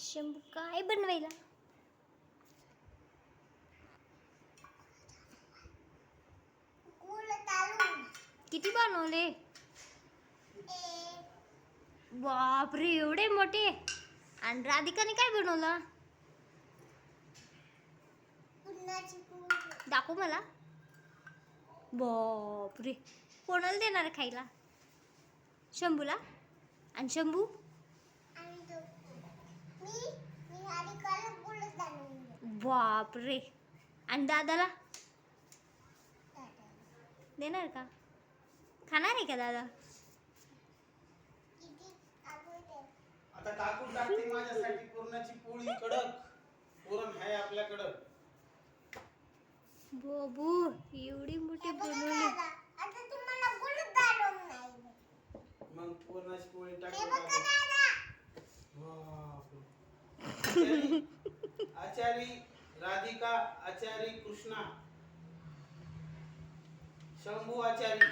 शंभू काय बनवायला? किती बनवले? बापरे एवढे मोठे. आणि राधिकाने काय बनवलं? दाखव मला. बापरे कोणाला देणार खायला? शंभूला? आणि शंभू? बापरे. आणि दादाला? देणार का? खाणार आहे का दादा? आता काकू टाकते माझ्यासाठी पुरणाची पोळी कडक. पुरण आहे आपल्याकडं. बाबू एवढी मोठी बनवली. मग पुरणाची पोळी टाकते बघा बाबा. दादा. बापरे. आचारी आचारी. राधिका आचारी कृष्णा शंभू आचारी